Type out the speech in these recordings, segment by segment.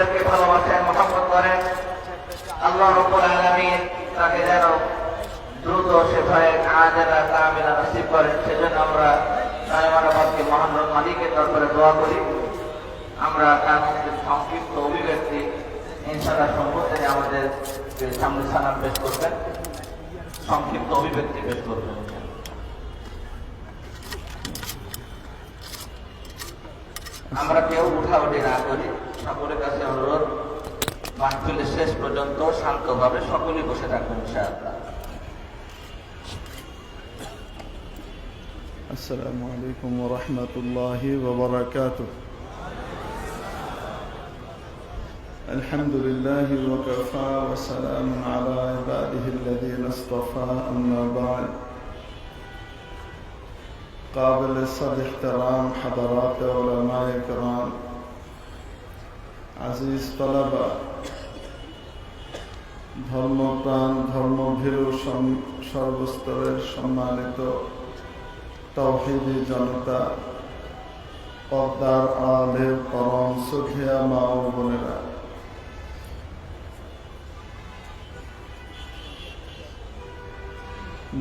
মুরব্বীদেরকে ভালোবাসেন মোহাম্মত করেন। আল্লাহ রব্বুল আলামিন তাকে যেন দ্রুত সেভাবে কাজেরা কামিলা নসিব করেন। সেজন্য আমরা সাহেবানাবাদকে মহান মালিকের দরবারে দোয়া করি। আমরা তার মধ্যে সংক্ষিপ্ত অভিব্যক্তি ইনশাআল্লাহ সম্পর্কে আমাদের সামনে সালাম পেশ করবেন, সংক্ষিপ্ত অভিব্যক্তি পেশ করবেন। আমরা কেউ উঠাউঠি না করি। সকলের কাছে অনুরোধ মাহফিলের শেষ পর্যন্ত শান্তভাবে সকলেই বসে থাকুন ইনশাআল্লাহ السلام عليكم ورحمة الله وبركاته الحمد لله وكفى وسلام على عباده الذين اصطفى أما بعد قابل الصد احترام حضرات علماء كرام আজিজ তলাবা। ধর্মপ্রাণ, ধর্মভীরু সর্বস্তরের সম্মানিত তৌহিদি জনতা, পদ্মার আলে পরম সুখিয়া মা ও বোনেরা।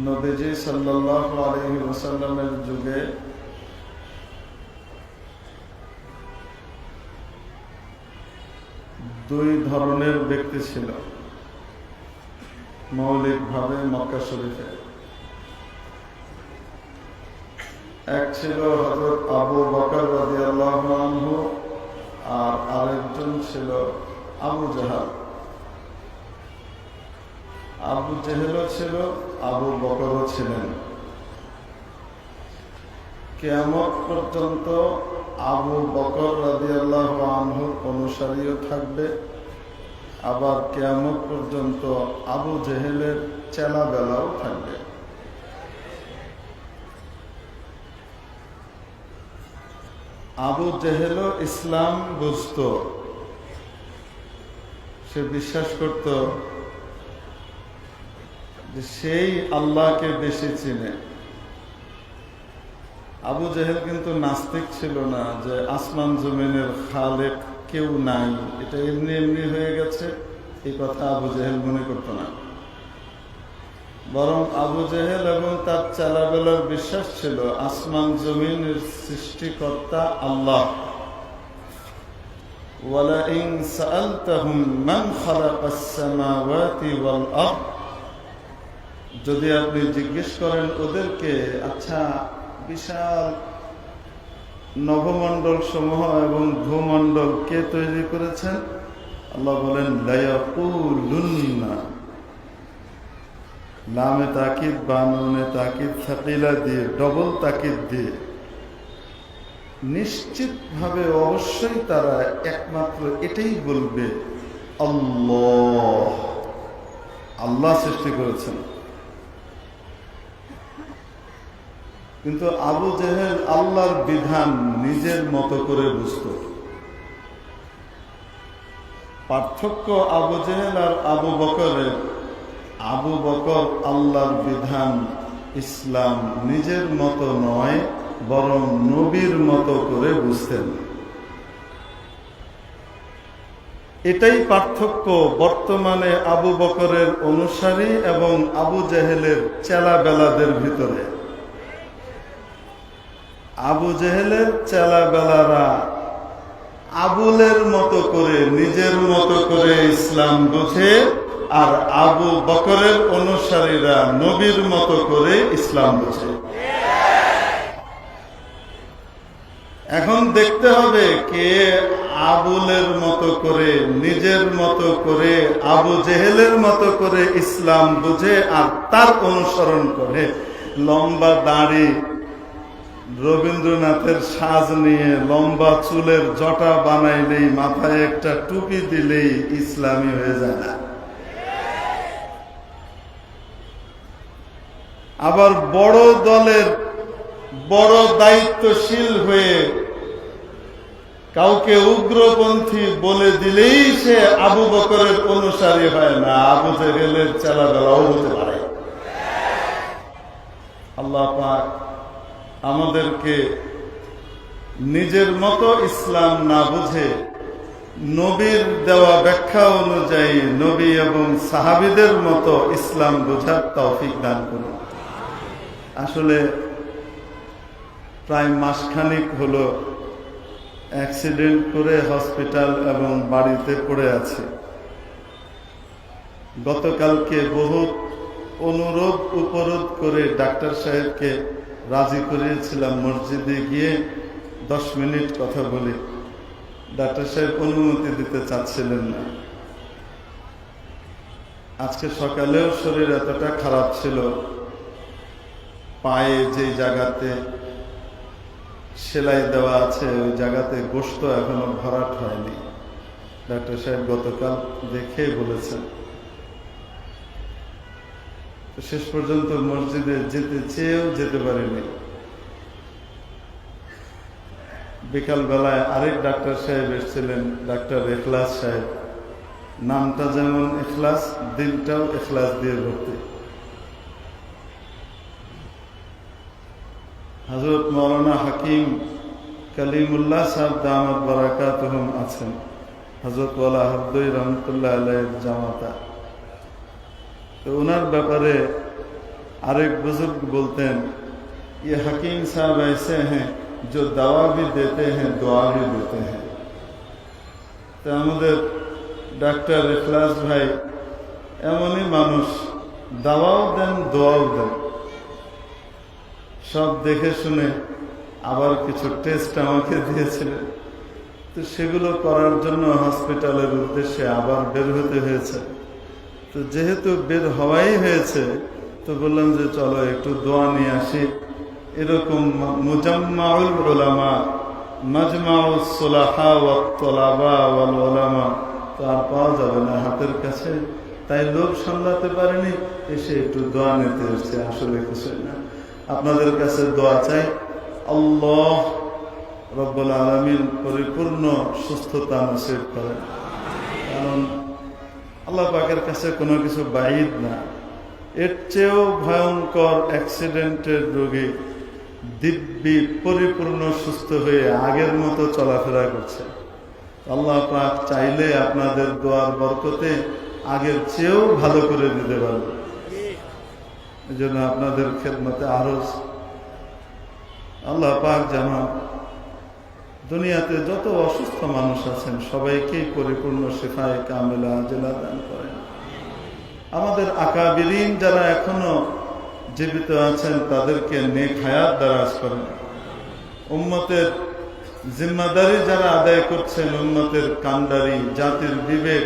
নদীজি সাল্লাহ আলহি ওসাল্লামের যুগে দুই ধরনের ব্যক্তি ছিল। মৌলিকভাবে মক্কা শরীফে। এক ছিল হজরত আবু বকর রাদিয়াল্লাহু আনহু আর আরেকজন ছিল আবু জাহাল। আবু জেহেলও ছিল, আবু বকরও ছিলেন। কেমন পর্যন্ত আবু বকর রাদিয়াল্লাহু আনহুর অনুসারীও থাকবে। আবার কেয়ামত পর্যন্ত আবু জেহেলের চেলা বেলাও থাকবে। আবু জেহেলও ইসলাম বুঝত। সে বিশ্বাস করত যে সেই আল্লাহকে বেশি চিনে। আবু জেহেল কিন্তু নাস্তিক ছিল না যে আসমান জমিনের খালেক কেউ নাই এটা এমনি এমনি হয়ে গেছে এই কথা আবু জেহেল মনে করত না বরং আবু জেহেল এবং তার চালাবেলার বিশ্বাস ছিল আসমান জমিনের সৃষ্টিকর্তা আল্লাহ ولئن سألتهم من خلق السماوات والأرض যদি আপনি জিজ্ঞেস করেন ওদেরকে আচ্ছা বিশাল নবমণ্ডল সমূহ এবং ভূমণ্ডল কে তৈরি করেছেন? আল্লাহ বলেন, লায়াকুলুন্না। লামে তাকিদ বানুনে তাকিদ, সাকিলা দিয়ে, ডবল তাকিদ দিয়ে। নিশ্চিতভাবে অবশ্যই তারা একমাত্র এটাই বলবে, আল্লাহ। আল্লাহ সৃষ্টি করেছেন। কিন্তু আবু জেহেল আল্লাহর বিধান নিজের মতো করে বুঝত। পার্থক্য আবু জেহেল আর আবু বকরের। আবু বকর আল্লাহর বিধান ইসলাম নিজের মতো নয়, বরং নবীর মতো করে বুঝতেন। এটাই পার্থক্য বর্তমানে আবু বকরের অনুসারী এবং আবু জেহেলের চেলা বেলাদের ভিতরে। আবু জেহেলের চেলা বেলারা আবুলের মতো করে, নিজের মতো করে ইসলাম বুঝে আর আবু বকরের অনুসারীরা নবীর মতো করে ইসলাম বুঝে। এখন দেখতে হবে কে আবুলের মতো করে, নিজের মতো করে, আবু জেহেলের মতো করে ইসলাম বুঝে আর তার অনুসরণ করে। লম্বা দাড়ি রবীন্দ্রনাথের সাজ নিয়ে লম্বা চুলের জটা বানাইলেই মাথায় একটা টুপি দিলেই ইসলামী হয়ে যায় না। আবার বড় দলের বড় দায়িত্বশীল হয়ে কাউকে উগ্রপন্থী বলে দিলেই সে আবু বকরের অনুসারী হয় না, আবু জেহেলের চালাবেলাও হতে পারে। আল্লাহ পাক আমাদেরকে নিজের মতো ইসলাম না বুঝে নবীর দেওয়া ব্যাখ্যা অনুযায়ী নবী এবং সাহাবিদের মতো ইসলাম বোঝার তৌফিক দান করুন। আসলে প্রায় মাসখানিক হলো অ্যাক্সিডেন্ট করে হসপিটাল এবং বাড়িতে পড়ে আছে। গতকালকে বহুত অনুরোধ, উপরোধ করে ডাক্তার সাহেবকে রাজি করিয়েছিলাম মসজিদে গিয়ে দশ মিনিট কথা বলি। ডাক্তার সাহেব অনুমতি দিতে চাচ্ছিলেন না। আজকে সকালেও শরীর এতটা খারাপ ছিল, পায়ে যে জায়গাতে সেলাই দেওয়া আছে, ওই জায়গাতে গোস্ত এখনও ভরাট হয়নি। ডাক্তার সাহেব গতকাল দেখেই বলেছেন। শেষ পর্যন্ত মসজিদে যেতে চেয়েও যেতে পারিনি। বিকাল বেলায় আরেক ডাক্তার সাহেব এসেছিলেন, ডাক্তার এখলাস সাহেব। নামটা যেমন এখলাস দিনটাও এখলাস দিয়ে ভর্তি। হজরত মৌলানা হাকিম কালিমুল্লাহ সাহেব দামদ বারাকাত আছেন। হজরত ওয়ালা হরদই রহমতুল্লাহ জামাতা। তো ওনার ব্যাপারে আরেক বুজুর্গ বলতেন ये হাকিম সাহেব এসে হ্যাঁ যে দাওয়া ভি देते हैं दुआ भी তো আমাদের ডাক্তার ইখলাস ভাই এমনই মানুষ, দাওয়াও দেন, দোয়াও দেন। সব দেখে শুনে আবার কিছু টেস্ট আমাকে দিয়েছিলেন। তো সেগুলো করার জন্য হসপিটালের উদ্দেশ্যে আবার বের হতে হয়েছে। তো যেহেতু বের হওয়াই হয়েছে, তো বললাম যে চলো একটু দোয়া নিয়ে আসি। এরকম মুজাম্মাউল ওলামা মাজমাউল সোলাহা ওয়াত তোলাবা ওয়াল ওলামা তো আর পাওয়া যাবে না হাতের কাছে। তাই লোক সামলাতে পারেনি, এসে একটু দোয়া নিতে এসছে, আসলে কিছু না। আপনাদের কাছে দোয়া চাই, আল্লাহ রব্বুল আলমিন পরিপূর্ণ সুস্থতা নসিব করেন। কারণ আল্লাহ পাকের কাছে কোনো কিছু বাইদ না। এর চেয়েও ভয়ঙ্কর অ্যাক্সিডেন্টের রোগী দিব্যি, পরিপূর্ণ, সুস্থ হয়ে আগের মতো চলাফেরা করছে। আল্লাহ পাক চাইলে আপনাদের দোয়ার বরকতে আগের চেয়েও ভালো করে দিতে পারবে। এই জন্য আপনাদের খেদমতে আরও আল্লাহ পাক যেন দুনিয়াতে যত অসুস্থ মানুষ আছেন, সবাইকেই পরিপূর্ণ শেখায় কামেলা জেলা দান করেন। আমাদের আকাবিরিন যারা এখনও জীবিত আছেন, তাদেরকে নেক হায়াত দারাজ করেন। উম্মতের জিম্মাদারি যারা আদায় করছেন, উম্মতের কান্ডারি জাতির বিবেক,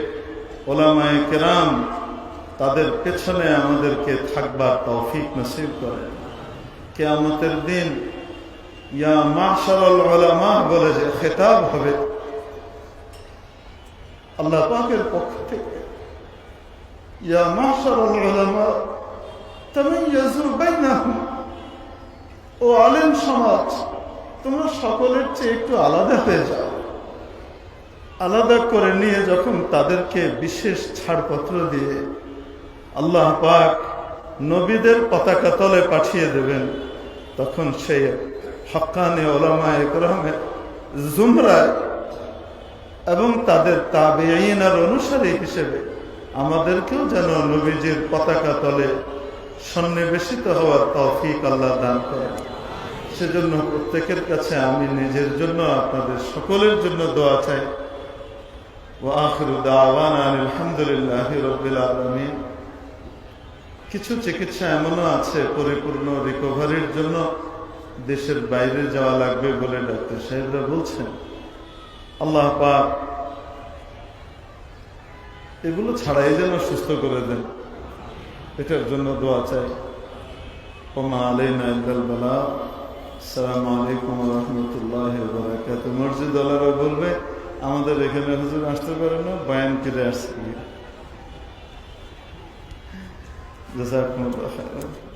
ওলামায় কেরাম, তাদের পেছনে আমাদেরকে থাকবার তৌফিক নসিব করেন। কেয়ামতের দিন ইয়া মাশারাল উলামা বলে যে খেতাব হবে। আল্লাহ পাকের পক্ষ থেকে ইয়া মাশারাল উলামা তামাইয়াজু বাইনাহুম। ও আলেম সমাজ, তোমরা সকলের চেয়ে একটু আলাদা হয়ে যাও। আলাদা করে নিয়ে যখন তাদেরকে বিশেষ ছাড়পত্র দিয়ে আল্লাহ পাক নবীদের পতাকা তলে পাঠিয়ে দেবেন, তখন সেই হকানে ওলামা একরমের জুমরায় এবং তাদের তাবেইনার অনুসারী হিসেবে আমাদেরকেও যেন নবীজির পতাকা তলে সন্নিবেশিত হওয়ার তৌফিক আল্লাহ দান করেন। সেজন্য প্রত্যেকের কাছে আমি নিজের জন্য আপনাদের সকলের জন্য দোয়া চাই। ও আখরু দাওয়ান আলহামদুলিল্লাহ রবিল আলমিন। কিছু চিকিৎসা এমনও আছে পরিপূর্ণ রিকভারির জন্য। দেশের বাইরে যাওয়া লাগবে বলে ডাক্তার সাহেবরা বলছেন। আল্লাহ পাক এগুলো ছাড়াই যেন সুস্থ করে দেন। এটার জন্য দোয়া চাই। ওমা আলাইনা ইল্লাল বালা। আসসালামু আলাইকুম রহমতুল্লাহ বারাকাত। মসজিদ আলারা বলবে, আমাদের এখানে হুজুর আসতে পারে না, বয়ান কিরে আসছে। জাজাকুমুল্লাহ খাইরান